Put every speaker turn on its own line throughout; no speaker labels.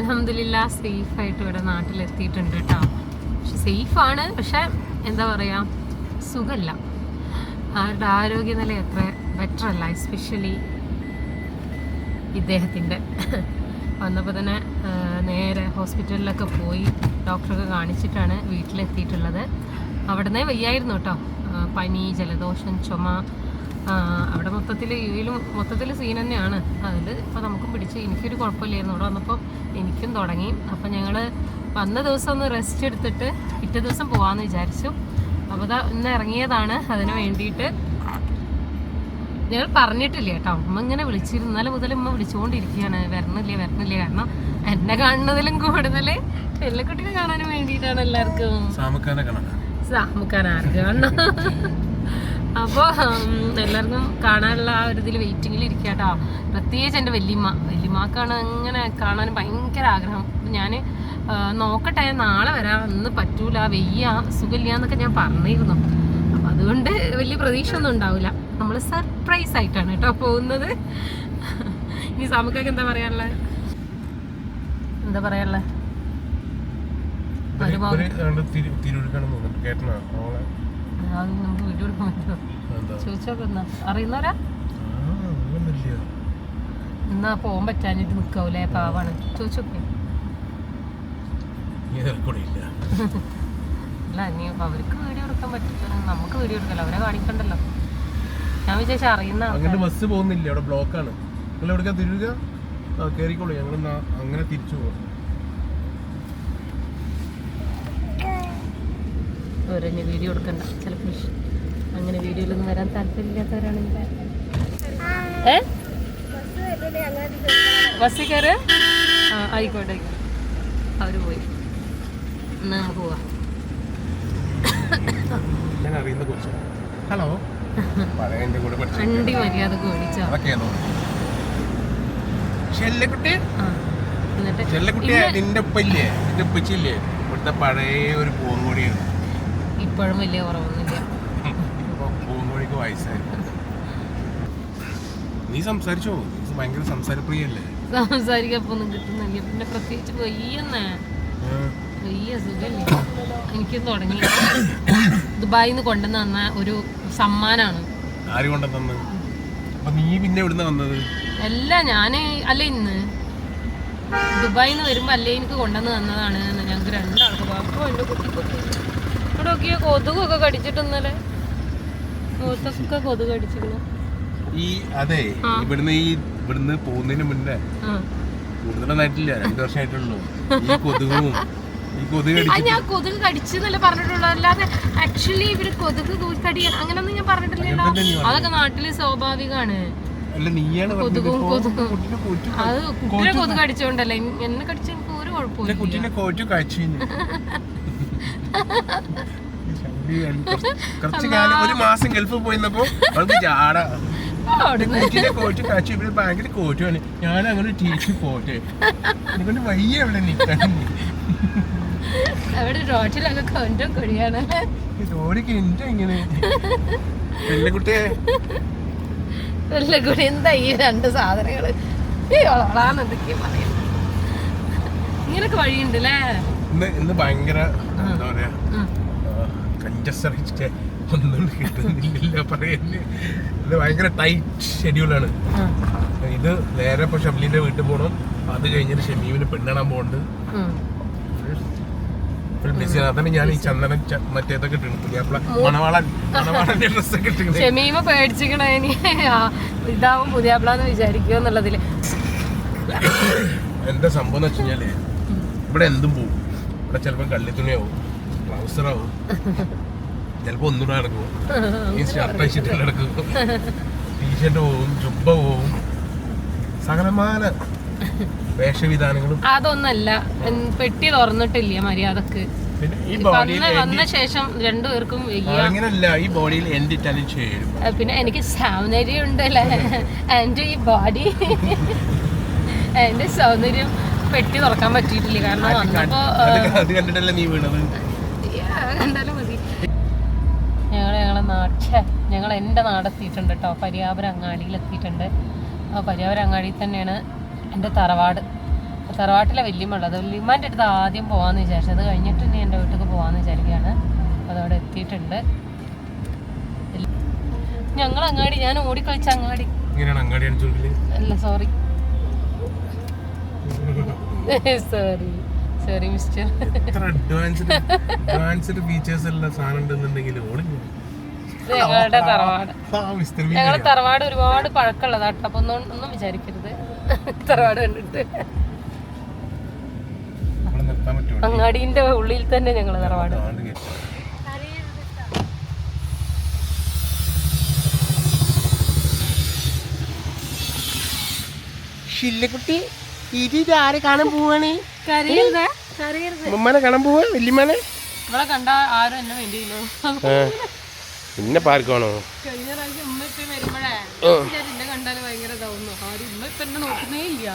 അലഹമില്ല സേഫായിട്ട് ഇവിടെ നാട്ടിലെത്തിയിട്ടുണ്ട് കേട്ടോ പക്ഷെ സേഫാണ് പക്ഷെ എന്താ പറയുക സുഖമല്ല അവരുടെ ആരോഗ്യനില എത്ര ബെറ്റർ അല്ല എസ്പെഷ്യലി ഇദ്ദേഹത്തിന്റെ. വന്നപ്പോൾ തന്നെ നേരെ ഹോസ്പിറ്റലിലൊക്കെ പോയി ഡോക്ടറൊക്കെ കാണിച്ചിട്ടാണ് വീട്ടിലെത്തിയിട്ടുള്ളത്. അവിടുന്ന് വയ്യായിരുന്നു കേട്ടോ പനി ജലദോഷം ചുമ അവിടെ മൊത്തത്തിൽ ഇതിലും മൊത്തത്തിൽ സീൻ തന്നെയാണ്. അതിൽ ഇപ്പോൾ നമുക്കും പിടിച്ച്. എനിക്കൊരു കുഴപ്പമില്ലായിരുന്നു. അവിടെ വന്നപ്പോൾ എനിക്കും തുടങ്ങി. അപ്പം ഞങ്ങൾ വന്ന ദിവസം ഒന്ന് റെസ്റ്റ് എടുത്തിട്ട് പിറ്റേ ദിവസം പോകാമെന്ന് വിചാരിച്ചു. അപ്പോൾ ദാ ഇന്ന് ഇറങ്ങിയതാണ്. അതിന് വേണ്ടിയിട്ട് ഞങ്ങൾ പറഞ്ഞിട്ടില്ല കേട്ടോ. അമ്മ ഇങ്ങനെ വിളിച്ചിരുന്നാലും മുതൽ ഉമ്മ വിളിച്ചുകൊണ്ടിരിക്കുകയാണ് വരണില്ല വരണില്ല? കാരണം എന്നെ കാണുന്നതിലും കൂടുതൽ പെല്ലക്കുട്ടിനെ കാണാനും വേണ്ടിയിട്ടാണ് എല്ലാവർക്കും.
സാമുക്കാനെ കണക്കാ
സാമുക്കാൻ ആർക്ക് കാണണം? അപ്പോൾ എല്ലാവർക്കും കാണാനുള്ള ആ ഒരു ഇതിൽ വെയിറ്റിങ്ങിൽ ഇരിക്കുക കേട്ടോ പ്രത്യേകിച്ച് എന്റെ വല്യമ്മ. വല്യമ്മക്കാണ് അങ്ങനെ കാണാൻ ഭയങ്കര ആഗ്രഹം. ഞാൻ നോക്കട്ടെ നാളെ വരാം. ഇന്ന് പറ്റൂല വെയ്യ സുഖമില്ല എന്നൊക്കെ ഞാൻ പറഞ്ഞിരുന്നു. അപ്പം അതുകൊണ്ട് വലിയ പ്രതീക്ഷ ഒന്നും ഉണ്ടാവില്ല. നമ്മൾ സർപ്രൈസ് ആയിട്ടാണ് കേട്ടോ പോകുന്നത്. ഇനി സാമുക്കൊക്കെ എന്താ പറയാനുള്ളത് എന്താ പറയാനുള്ളത് ഒരുപാട്
തിരുവിടുക്കണം തോന്നുന്നുണ്ട് കേട്ടനാ അവളെ
അത് നമുക്ക് വീഡിയോ എടുക്കാൻ പറ്റുമോ ചോദിച്ചോക്കെ എന്നാ അറിയുന്നവരാ. എന്നാ പോകാൻ പറ്റാഞ്ഞിട്ട് നിക്കാവൂലേ പാവാണ്. ചോദിച്ചോക്കെ.
നീ
അല്ല ഇനി അവർക്ക് വീഡിയോ എടുക്കാൻ പറ്റില്ല. നമുക്ക് വീഡിയോ എടുക്കല്ലോ. അവരെ കാണിക്കണ്ടല്ലോ. ഞാൻ വിചാരിച്ച അറിയുന്ന
അങ്ങോട്ട് ബസ് പോകുന്നില്ല. അവിടെ ബ്ലോക്കാണ്. നിങ്ങൾ എവിടെ തിരിയുക? കേറിക്കോളൂ. ഞങ്ങൾ അങ്ങനെ തിരിച്ചു പോകും.
അവരെന്നെ വീഡിയോ എടുക്കണ്ട. ചിലപ്പോൾ അങ്ങനെ വീഡിയോയിലൊന്നും വരാൻ താല്പര്യമില്ലാത്തവരാണെങ്കിൽ ഏ? ബസ്സിൽ കയറ്? ആ ആയിക്കോട്ടെ അവർ പോയി. എന്നാ നമുക്ക് പോവാം.
ഞാൻ അറിയുന്ന കുറച്ച്. ഹലോ?
വണ്ടി മര്യാദ ഓടിച്ചോ?
ചെല്ലക്കുട്ടി? നിന്റെ ഉപ്പയില്ലേ നിന്റെ ഉപ്പച്ചില്ലേ ഇവിടുത്തെ പഴയ ഒരു പൂങ്കോടിയാണ്
ഇപ്പോഴും വലിയ കുറവൊന്നുമില്ല.
പൂങ്കോടിക്ക് വയസ്സായി. നീ സംസാരിച്ചോ? ഭയങ്കര സംസാരപ്രിയല്ലേ?
സംസാരിക്കൊന്നും കിട്ടുന്നില്ല. പിന്നെ പ്രത്യേകിച്ച് വയ്യെന്നേ. വയ്യ സുഖല്ലേ? എനിക്ക് തുടങ്ങി. ദുബായിൽ നിന്ന് കൊണ്ടുവന്ന് തന്ന ഒരു സമ്മാനാണ്.
ആര് കൊണ്ട തന്ന്? അപ്പൊ നീ പിന്നെ എവിടുന്ന വന്നത്?
അല്ല ഞാൻ അല്ല ഇന്ന്. ദുബായിൽ നിന്ന് വരുമ്പോൾ അല്ലേ എനിക്ക് കൊണ്ടുവന്ന് തന്നതാണ് ഞങ്ങൾക്ക് രണ്ടാൾക്ക് അപ്പൊ എന്റെ കുട്ടി കുട്ടി ഇവിടെ നോക്കിയ കൊതുകൊക്കെ കടിച്ചിട്ട് ഇന്നലെ. മുഖത്തൊക്കെ കൊതുക് കടിച്ചിരുന്നു.
ഈ അതെ. ഇവിടുന്ന് ഈ ഇവിടുന്ന് പോകുന്നതിന് മുന്നേ കൂടുതലൊന്നായിട്ടില്ല രണ്ടു വർഷമായിട്ടുള്ളൂ. ഈ കൊതുകും
ഞാൻ കൊതുക് കടിച്ചെന്നല്ലേ പറഞ്ഞിട്ടുള്ളൂ. അല്ലാതെ ആക്ച്വലി ഇവർ കൊതുക് കടി അങ്ങനൊന്നും ഞാൻ പറഞ്ഞിട്ടില്ലല്ലോ. അതൊക്കെ നാട്ടിൽ സ്വാഭാവികമാണ് കൊതുകും കൊതുകും. അത് കുട്ടിനെ കൊതുക് കടിച്ചോണ്ടല്ലേ. എന്നെ കടിച്ച എനിക്ക് ഒരു കുഴപ്പമില്ല.
കുറച്ച് കാലം ഒരു മാസം ഗൾഫിൽ പോയിരുന്നപ്പോ അവൾക്ക് ജാട
അവിടുന്ന്
കുട്ടീനെ കോച്ചു കഴിച്ചു ഇവിടെ ഭയങ്കര കോച്ചുമാണ് ഞാൻ അങ്ങോട്ട് ടീച്ചർ പോട്ടെ വയ്യ അവിടെ നിൽക്കാൻ.
അവിടെ റോട്ടിലൊക്കെ കൊണ്ടും കൊഴിയാണല്ലേ?
ജോലിക്ക് എന്റെ ഇങ്ങനെ? പെണ്ണുകുട്ടിയെ
എന്താ ഈ രണ്ട് സാധനങ്ങൾ? ഈ ഒളാന്ന് എന്തൊക്കെയാ പറയുന്നത് ഇങ്ങനൊക്കെ വഴിയുണ്ടല്ലേ?
ഇന്ന് ഇന്ന് ഭയങ്കര എന്താ പറയാ?
ഉം.
കഞ്ചസ്റ്ററിച്ച് ഒന്നും കിട്ടുന്നില്ല പറയുന്നത് ഇത് ഭയങ്കര ടൈറ്റ് ഷെഡ്യൂളാണ്. ഇത് നേരെ ഇപ്പൊ ഷംലിന്റെ വീട്ടിൽ പോകണം അത് കഴിഞ്ഞിട്ട് ഷമീമിന് പെണ്ണിടാൻ പോകുന്നുണ്ട് അതാണ് ഞാൻ ഈ ചന്ദനം മറ്റേതൊക്കെ പുതിയാപ്പിള മണവാളൻ മണവാളന്റെ ഡ്രസ്സൊക്കെ ഇട്ടിരുന്നു.
ഷമീമ പേടിച്ചിക്കണ ഇതാവും പുതിയാപ്പിളാന്ന് വിചാരിക്കുക എന്നുള്ളതിൽ.
എന്താ സംഭവം എന്ന് വെച്ച് കഴിഞ്ഞാൽ ഇവിടെ എന്തും പോവും. ഇവിടെ ചിലപ്പോൾ കള്ളിത്തുണിയാവും. ട്രൗസറാവും ചിലപ്പോ ഒന്നുകൂടെ നടക്കും ഈ ഷർട്ട് അയച്ചിട്ട് നടക്കും ടീഷർട്ട് പോവും ജുബ പോവും. സകലമാന വേഷവിധാനങ്ങളും.
അതൊന്നല്ല. പെട്ടി തുറന്നിട്ടില്ല മര്യാദയ്ക്ക്.
പിന്നെ ഈ ബോഡിയിൽ
വന്ന ശേഷം രണ്ടുപേർക്കും
അങ്ങനല്ല ഈ ബോഡിയിൽ എന്തിട്ടാലും ചേരും.
പിന്നെ എനിക്ക് സൗന്ദര്യം ഉണ്ടല്ലേ എന്റെ ഈ ബോഡി എന്റെ സൗന്ദര്യം പെട്ടി തുറക്കാൻ പറ്റിയിട്ടില്ല. കാരണം വന്നപ്പോ
അത് കണ്ടിട്ടല്ലേ നീ വീണത്?
കണ്ടാലും മതി. ഞങ്ങൾ ഞങ്ങളെ നാട്ടിലെ ഞങ്ങൾ എന്റെ നാടെത്തിയിട്ടുണ്ട് കേട്ടോ പരിയാപുരം അങ്ങാടിയിൽ എത്തിയിട്ടുണ്ട് ആ പരിയാപുരം അങ്ങാടിയിൽ തന്നെയാണ് എന്റെ തറവാട്. തറവാട്ടിലെ വല്യമ്മ ഉള്ളത് വല്യമ്മേന്റെ അടുത്ത് ആദ്യം പോകാമെന്ന് വിചാരിച്ചത്. അത് കഴിഞ്ഞിട്ട് ഇനി എന്റെ വീട്ടിലേക്ക് പോകാമെന്ന് വിചാരിക്കുകയാണ്. അപ്പോൾ അതവിടെ എത്തിയിട്ടുണ്ട്. ഞങ്ങൾ അങ്ങാടി ഞാൻ ഓടിക്കളിച്ച അങ്ങാടി.
ഇങ്ങനെയാണ് അങ്ങാടി അടിച്ചോണ്ടില്ലേ
അല്ല sorry sorry sorry mister
advanced advanced features ഉള്ള സാധനം ഉണ്ടെന്നുണ്ടെങ്കിൽ
ഇത് ഞങ്ങളുടെ തറവാട്. ഞങ്ങളുടെ തറവാട് ഒരുപാട് പഴക്കമുള്ളതാട്ടോ അപ്പൊ ഒന്നും ഒന്നും വിചാരിക്കരുത്. തറവാട് കണ്ടിട്ട്. അങ്ങാടിന്റെ ഉള്ളിൽ തന്നെ ഞങ്ങൾ തറവാട്.
ഷില്ലക്കുട്ടി ഇത് ആരെ കാണാൻ പോവാണ്? ഉമ്മനെ കാണാൻ പോവാ? വല്യമ്മനെ?
കണ്ട ആരും എന്നെ വേണ്ടിയില്ലോ
പിന്നെ പാർക്കാണോ
കഴിഞ്ഞ പ്രാവശ്യം ഉമ്മ ഇപ്പൊ വരുമ്പോഴേ എന്നെ കണ്ടാൽ ഭയങ്കര ഇതാവുന്നു. ആരും ഉമ്മ ഇപ്പൊ എന്നെ നോക്കുന്നേ ഇല്ല.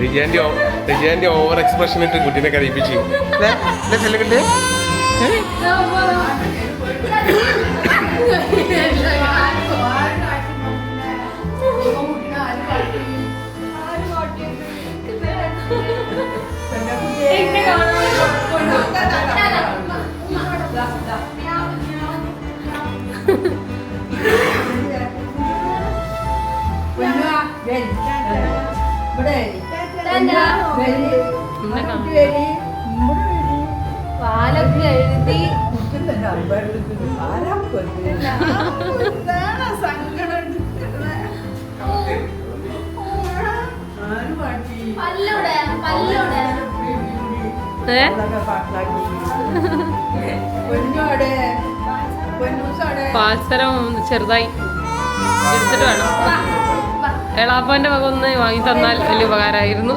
റിജാന്റെ റിജാന്റെ ഓവർ എക്സ്പ്രഷൻ ഇട്ട് കുട്ടീനെ കരയിപ്പിച്ചു. ചെല്ലക്കുട്ടി
എന്നെ കാണാൻ പാലൊക്കെ എഴുതി. ഏ? പാൽസരം ചെറുതായി. എടുത്തിട്ട് വേണം. എളാപ്പാന്റെ വക ഒന്ന് വാങ്ങി തന്നാൽ വലിയ ഉപകാരമായിരുന്നു.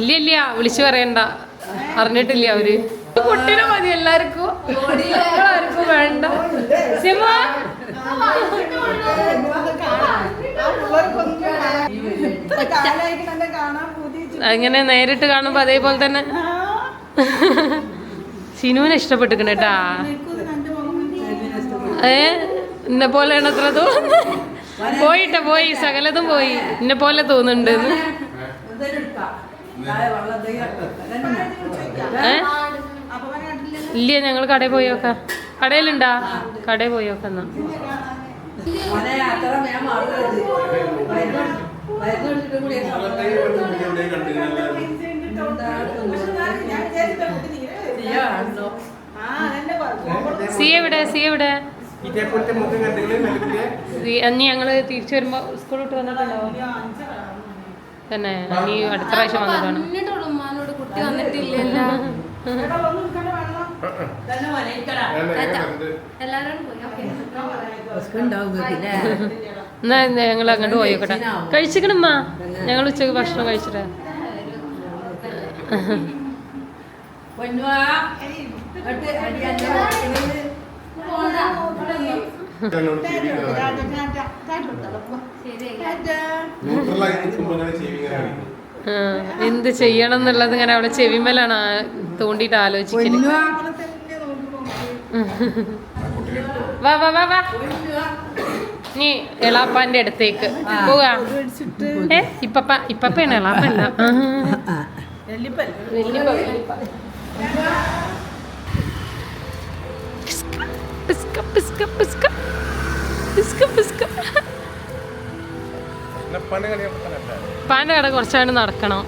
ഇല്ല ഇല്ല വിളിച്ചു പറയണ്ട. അറിഞ്ഞിട്ടില്ല അവർ. കുട്ടിനെ മതി എല്ലാവർക്കും. ആർക്കും വേണ്ട. സിമ അങ്ങനെ നേരിട്ട് കാണുമ്പോ അതേപോലെ തന്നെ. സിനുവിനെ ഇഷ്ടപ്പെട്ടിക്കണ കേട്ടാ ഏ എന്നെ പോലെയാണ് അത്ര തോന്നുന്നത് പോയിട്ട പോയി സകലതും പോയി എന്നെ പോലെ തോന്നുന്നുണ്ട് ഏ ഇല്ല ഞങ്ങൾ കടയിൽ പോയി നോക്കാം കടയിലുണ്ടാ കടയിൽ പോയി നോക്കാം എന്നാ സി എവിടെ? എവിടെ? അന്ന് ഞങ്ങൾ തിരിച്ചു വരുമ്പോ സ്കൂൾ വിട്ട് വന്നിട്ടുണ്ടോ? തന്നെ. നീ അടുത്ത പ്രാവശ്യം വന്നിട്ടാണ്
കുട്ടി വന്നിട്ടില്ലല്ലോ.
എന്നാ ഞങ്ങൾ അങ്ങോട്ട് പോയോക്കട്ടെ. കഴിച്ചിക്കണമ്മ. ഞങ്ങൾ ഉച്ചയ്ക്ക് ഭക്ഷണം കഴിച്ചിട്ട് എന്ത് ചെയ്യണം എന്നുള്ളത് ഇങ്ങനെ അവിടെ ചെവിമലാണ് തോണ്ടിട്ട് ആലോചിക്കുന്നത് ആലോചിക്കൽ. വാ വാ വാ വാ. നീ എളാപ്പാന്റെ അടുത്തേക്ക് പോവാ ഏ ഇപ്പപ്പ ഇപ്പപ്പയാണ് എളാപ്പല്ല പാന്റെ കട കുറച്ചാണ്ട് നടക്കണം.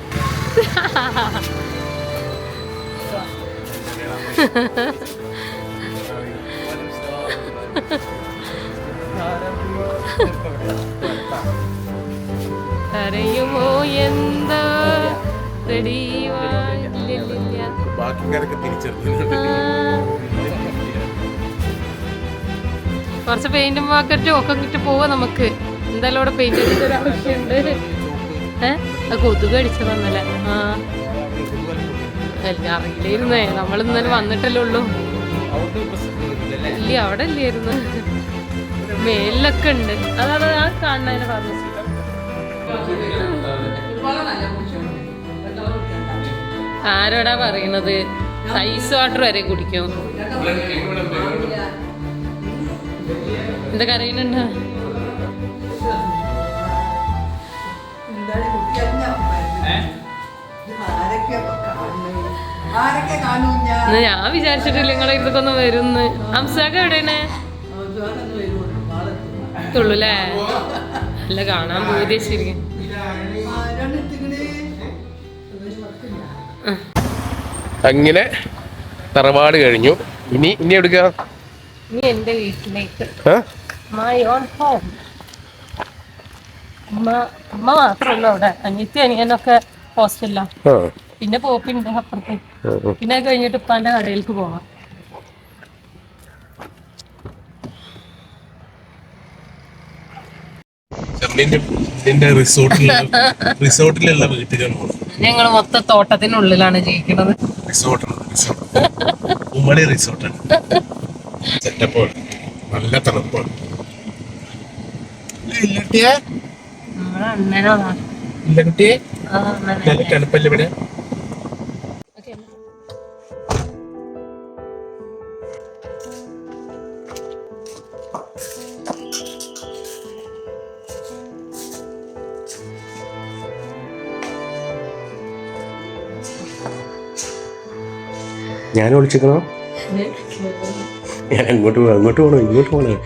കരയുമോ എന്താ
ബാക്കിക്കാരൊക്കെ
കുറച്ച് പെയിന്റും പാക്കറ്റും ഒക്കെ കിട്ടി പോവാ നമുക്ക്. എന്തായാലും അവിടെ പെയിന്റ് അടിച്ച ഒരു ആവശ്യമുണ്ട് ഏഹ് കൊതുക് അടിച്ചതന്നല്ലേ? ആ. അല്ല അറിയില്ലായിരുന്നേ. നമ്മൾ ഇന്നലെ വന്നിട്ടല്ലേ ഉള്ളൂ. ഇല്ല അവിടെ ഇല്ലായിരുന്നു. മേലിലൊക്കെ ഉണ്ട്. അതാണ് ആ കാണുന്നതിന് ഫാർമസി ആരോടാ പറയുന്നത്? ഐസ് വാട്ടർ വരെ കുടിക്കും. എന്താ കരയുന്നുണ്ടോ
ഞാൻ
വിചാരിച്ചിട്ടില്ല നിങ്ങളെ ഇതൊക്കെ വരുന്ന്. അംസാക്ക എവിടെയാണ്? തുള്ളൂല്ലേ അല്ല കാണാൻ പോയി ശരിക്കും
അങ്ങനെ തറവാട് കഴിഞ്ഞു. ഇനി ഇനി
വീട്ടിലേക്ക്.
ആ?
മൈ ഓൺ ഹോം അമ്മ അമ്മ മാത്രമല്ല അവിടെ. അനിയത്തി അനിയനൊക്കെ ഹോസ്റ്റലിലാ പിന്നെ പോപ്പിണ്ട് അപ്പുറത്ത്.
ആ, ആ.
പിന്നെ കഴിഞ്ഞിട്ട് ഉപ്പാന്റെ കടയിലേക്ക് പോവാം.
ചെമ്മീന്റെ ഇതിന്റെ റിസോർട്ടിലുള്ള റിസോർട്ടിലുള്ള പോകുന്നത്
ഞങ്ങൾ മൊത്ത തോട്ടത്തിനുള്ളിലാണ് ജീവിക്കുന്നത്.
റിസോർട്ട്. ഉമ്മടി റിസോർട്ടാണ് സെറ്റപ്പോൾ നല്ല തണുപ്പാണ് ഇല്ല കുട്ടിയെ. നല്ല തണുപ്പല്ലേ ഇവിടെ? ഞാൻ വിളിച്ചിക്കണോ ഞാൻ അങ്ങോട്ട് പോകണം അങ്ങോട്ട് പോകണം ഇങ്ങോട്ട് പോകണം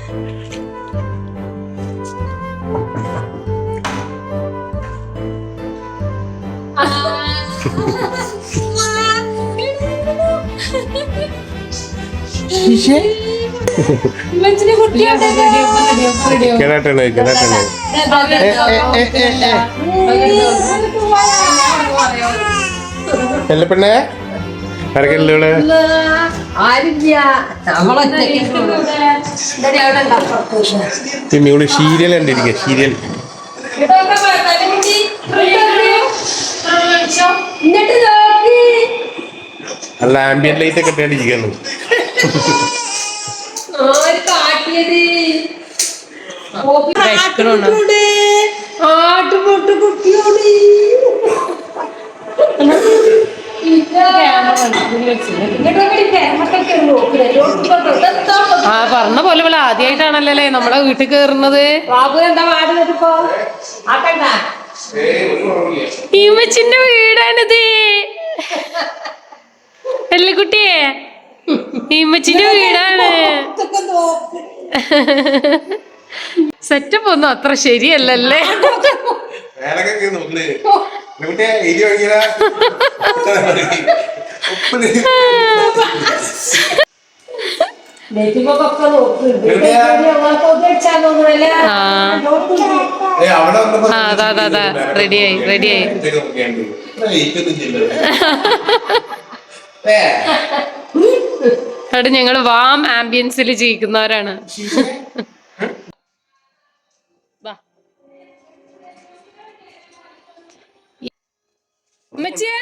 കേടാട്ടാണ് കേടാട്ടാണ് ആരൊക്കെയല്ലേ ഇവിടെ ഇവിടെ സീരിയൽ കണ്ടിരിക്കുക സീരിയൽ നല്ല ആംബിയൻ ലൈറ്റ് ഒക്കെ ഇട്ടാണ്ടിരിക്കുന്നു?
ആട്ടുപൊട്ട് കുട്ടിയോട്.
ആ പറഞ്ഞ പോലെ ഇവിടെ ആദ്യമായിട്ടാണല്ലേ നമ്മളെ വീട്ടിൽ കയറുന്നത്
ഇമച്ചിന്റെ എന്താ പാടുന്നതിപ്പോ
കുട്ടിയെ? വീടാണിത് ഈമച്ചിന്റെ വീടാണ്. സെറ്റപ്പ് ഒന്നും അത്ര ശരിയല്ലല്ലേ? അതാ, അതാ, അതാ. റെഡിയായി, റെഡിയായി. അവിടെ ഞങ്ങൾ വാം ആംബിയൻസിൽ ജീവിക്കുന്നവരാണ്. ഉമ്മച്ചിയെ?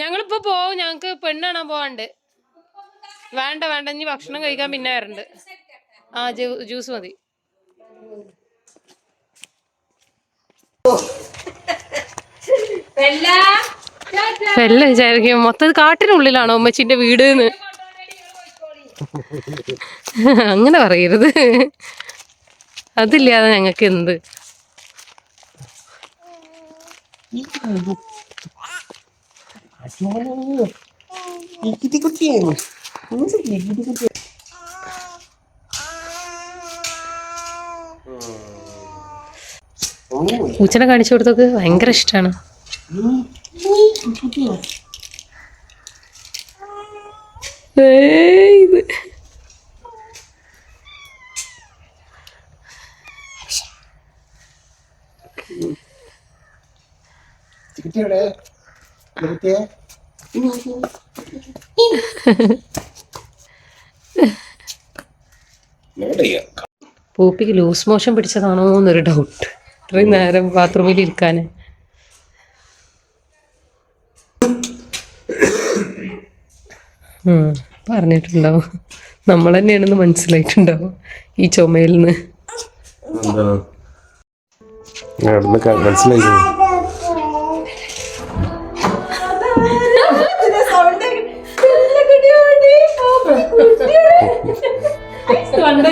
ഞങ്ങളിപ്പോ പോവും. ഞങ്ങക്ക് പെണ്ണ് കാണാൻ പോവാണ്ട് വേണ്ട വേണ്ട. ഇനി ഭക്ഷണം കഴിക്കാൻ പിന്നെ വരണ്ട്. ആ ജ്യൂസ് മതി. വെല്ല വിചാരിക്കും. മൊത്തം കാട്ടിനുള്ളിലാണോ ഉമ്മച്ചിന്റെ വീട് അങ്ങനെ പറയരുത്. അതില്ലാതെ ഞങ്ങൾക്ക് എന്ത്? പൂച്ചനെ കാണിച്ചു കൊടുത്തൊക്കെ ഭയങ്കര ഇഷ്ടമാണ് ഏയ് ഇത് പൂപ്പിക്ക് ലൂസ് മോഷൻ പിടിച്ചതാണോ എന്നൊരു ഡൗട്ട് ഇത്രയും നേരം ബാത്റൂമിൽ ഇരിക്കാൻ. പറഞ്ഞിട്ടുണ്ടാവും. നമ്മൾ തന്നെയാണെന്ന് മനസ്സിലായിട്ടുണ്ടാവും ഈ ചുമയിൽ നിന്ന്
മനസ്സിലായി.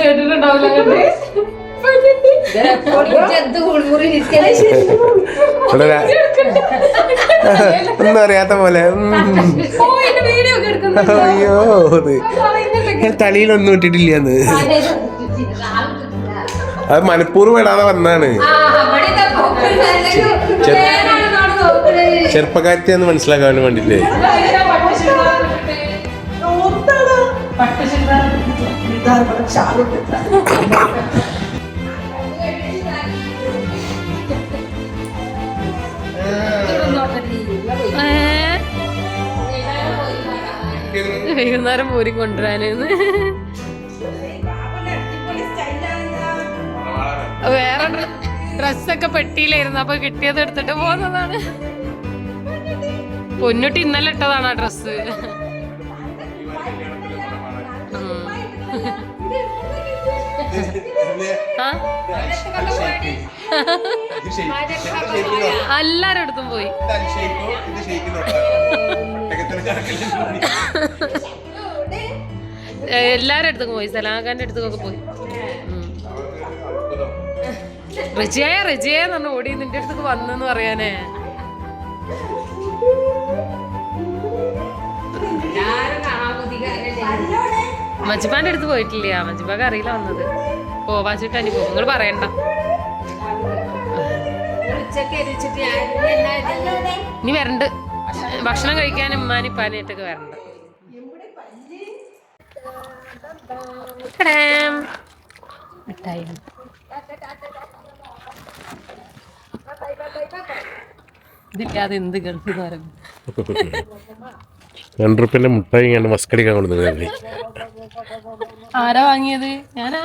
കേട്ടിട്ടുണ്ടാവില്ല
ഒന്നും അറിയാത്ത പോലെ അയ്യോ തലയിലൊന്നും ഇട്ടിട്ടില്ല അത് മനഃപൂർവം ഇടാതെ വന്നാണ് ചെറുപ്പക്കാരത്തിയാന്ന് മനസ്സിലാക്കാൻ വേണ്ടിട്ടേ
വൈകുന്നേരം പോരി കൊണ്ടുവരാനെന്ന് വേറെ ഡ്രസ്സൊക്കെ പെട്ടിയിലായിരുന്നു. അപ്പൊ കിട്ടിയത് എടുത്തിട്ട് പോകുന്നതാണ്. പൊന്നുട്ടി ഇന്നലെ ഇട്ടതാണ് ആ ഡ്രസ്സ്. എല്ലാരും അടുത്തും പോയി. എല്ലാരും അടുത്തും പോയി. സലാഖാന്റെ അടുത്തൊക്കെ പോയി. റജിയായ റജിയായ റിജിയെ എന്ന് പറഞ്ഞു ഓടി നിന്റെ അടുത്തേക്ക് വന്നെന്ന് പറയാനേ. മജിബാന്റെ അടുത്ത് പോയിട്ടില്ല. മജിബാക്ക് അറിയില്ല വന്നത്. പോവാച്ചിട്ട് ചുറ്റാനി പോകും. നിങ്ങൾ പറയണ്ട. ഇനി വരണ്ട്. ഭക്ഷണം കഴിക്കാൻ ഉമ്മാനിപ്പാനായിട്ടൊക്കെ വരണ്ട. വരണ്ട് മിഠായി ഇതില്ലാതെ എന്ത് ഗൾഫിൽ നിന്ന് പറയുന്നു
രണ്ട് റുപ്യന്റെ മുട്ടായി ഞാൻ മസ്കടിക്കാൻ കൊടുത്തത്
ആരാ വാങ്ങിയത്? ഞാനാ.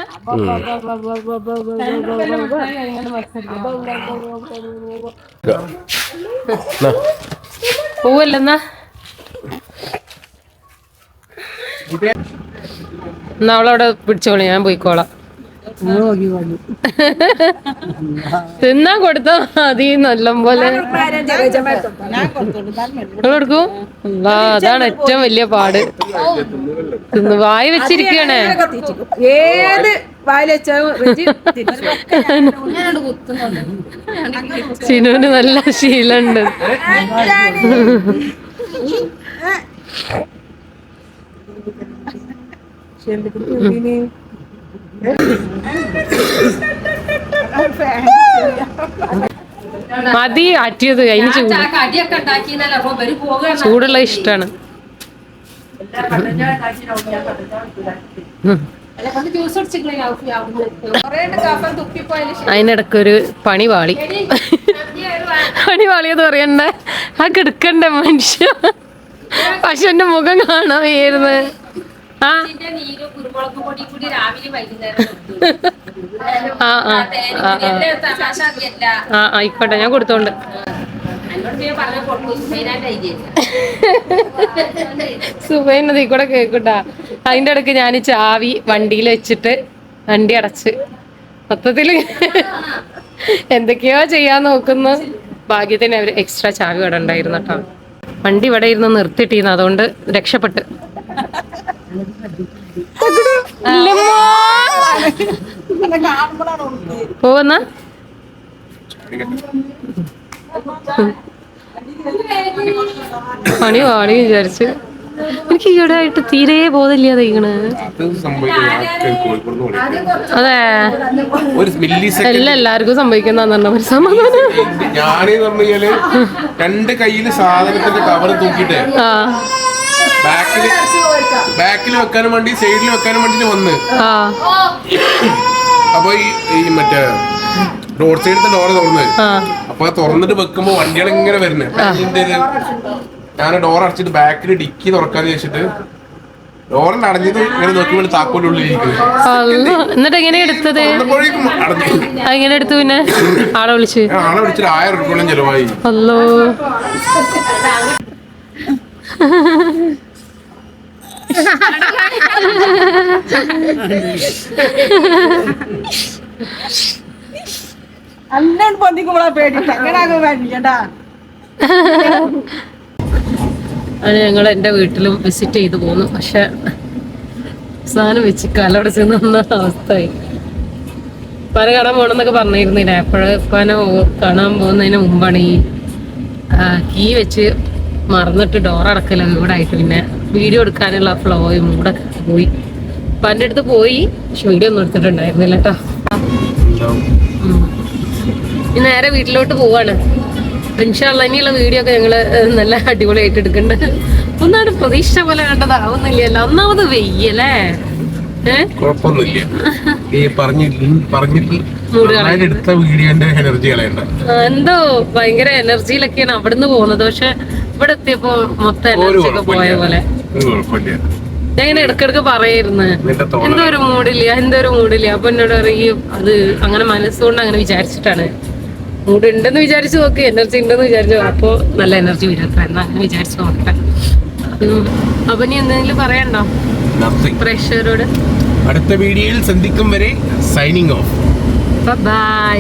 പോവല്ലെന്നാ എന്നാ അവളവിടെ പിടിച്ചോളി ഞാൻ പോയിക്കോളാം. തിന്നാൻ കൊടുത്താ മതി നല്ല പോലെ. അല്ലാ, അതാണ് ഏറ്റവും വലിയ പാട്. തിന്ന് വായി വെച്ചിരിക്കണേ.
ഏത്
ചിനുവിന് നല്ല നല്ല ശീലമുണ്ട്. മതി ആറ്റിയത് അതിന് ചൂട്. ചൂടുള്ള ഇഷ്ടാണ്. അതിനിടക്കൊരു പണി പാളി പണി പാളിയത് പറയണ്ടേ. ആ കിടക്കണ്ട മനുഷ്യ. പക്ഷെ എന്റെ മുഖം കാണാൻ വയ്യായിരുന്നു. ആ. ആ ആയിക്കോട്ടെ ഞാൻ കൊടുത്തോണ്ട്. സുബൈനത് കൂടെ കേൾക്കട്ടാ. അതിന്റെ ഇടയ്ക്ക് ഞാൻ ചാവി വണ്ടിയിൽ വെച്ചിട്ട് വണ്ടി അടച്ച്. മൊത്തത്തിൽ എന്തൊക്കെയോ ചെയ്യാൻ നോക്കുന്നു. ഭാഗ്യത്തിന് അവർ എക്സ്ട്രാ ചാവി ഇവിടെ ഉണ്ടായിരുന്നു കേട്ടോ. വണ്ടി ഇവിടെ ഇരുന്ന് നിർത്തിയിട്ടിരുന്നു അതുകൊണ്ട് രക്ഷപ്പെട്ട്. പോവുന്ന? പണി പാടി വിചാരിച്ച്. എനിക്ക് ഈയിടെ ആയിട്ട് തീരെ ബോധമില്ല ഇരിക്കണ്.
അത്.
എല്ലാം എല്ലാവർക്കും സംഭവിക്കുന്ന ഒരു സമാധാനം.
പറഞ്ഞു രണ്ട് കയ്യിൽ സാധനത്തിന്റെ കവർ തൂക്കിട്ട്
ആ
ബാക്കിൽ ബാക്കിൽ വെക്കാനും വേണ്ടി സൈഡിൽ വെക്കാനും വേണ്ടിട്ട് വന്ന്. അപ്പൊ ഈ ഈ മറ്റേ റോഡ് സൈഡിലത്തെ ഡോറ് തുറന്ന്.
ആ.
അപ്പൊ തുറന്നിട്ട് വെക്കുമ്പോ വണ്ടികൾ ഇങ്ങനെ വരുന്നത് ഞാൻ ഡോർ അടച്ചിട്ട് ബാക്കിൽ ഡിക്കി തുറക്കാന്ന് വെച്ചിട്ട് അടഞ്ഞത് ഇങ്ങനെ താക്കോലിന്റെ.
എന്നിട്ട് എങ്ങനെ എടുത്തത്? എങ്ങനെ എടുത്തു പിന്നെ? ആളെ വിളിച്ചു.
ആളെ വിളിച്ചിട്ട് ആയിരം ചെലവായി.
അല്ലോ
പേടിട്ട് അങ്ങനെ
ഞങ്ങൾ എന്റെ വീട്ടിലും വിസിറ്റ് ചെയ്തു പോന്നു. പക്ഷെ സാധനം വെച്ച് കാലോടെ ചെന്ന അവസ്ഥയായി. പല കാണാൻ പോകണമെന്നൊക്കെ പറഞ്ഞിരുന്നില്ല. എപ്പോഴും പന കാണാൻ പോകുന്നതിന് മുമ്പാണ് ഈ കീ വെച്ച് മറന്നിട്ട് ഡോർ അടക്കലോ ഇവിടെ ആയിട്ട് പിന്നെ വീഡിയോ എടുക്കാനുള്ള ഫ്ലോയും കൂടെ പോയി. അപ്പം എന്റെ അടുത്ത് പോയി. പക്ഷെ വീഡിയോ ഒന്നും എടുത്തിട്ടുണ്ടായിരുന്നില്ല കേട്ടോ നേരെ വീട്ടിലോട്ട് പോവാണ്. ഇൻഷാള്ള ഇനിയുള്ള വീഡിയോ ഒക്കെ ഞങ്ങൾ നല്ല അടിപൊളിയായിട്ട് എടുക്കുന്നുണ്ട് ഒന്നാണ് പ്രതീക്ഷ പോലെ കണ്ടതാവുന്നില്ലല്ലോ ഒന്നാമത് വെയ്യല്ലേ എന്തോ ഭയങ്കര എനർജിയിലൊക്കെയാണ് അവിടുന്ന് പോകുന്നത്. പക്ഷെ ഇവിടെ എത്തിയപ്പോ മൊത്തം എനർജി ഒക്കെ പോയ പോലെ. ഞാൻ ഇങ്ങനെ ഇടക്കിടക്ക് പറയായിരുന്നു എന്തോ ഒരു മൂടില്ല എന്തോ ഒരു മൂടില്ല. അപ്പൊ എന്നോട് പറയും അത് അങ്ങനെ മനസ്സുകൊണ്ട് അങ്ങനെ വിചാരിച്ചിട്ടാണ്. മൂഡ് ഉണ്ടെന്ന് വിചാരിച്ചു നോക്ക് എനർജി ഉണ്ടെന്ന് വിചാരിച്ചു അപ്പോൾ നല്ല എനർജി വരും എന്നാ അങ്ങനെ വിചാരിച്ചു നോക്കട്ടെ. അപ്പൊ നീ എന്തെങ്കിലും പറയണ്ടോ? പ്രേക്ഷകരോട്.
അടുത്ത വീഡിയോയിൽ സന്ധിക്കും വരെ സൈനിങ് ഓഫ്
ബൈ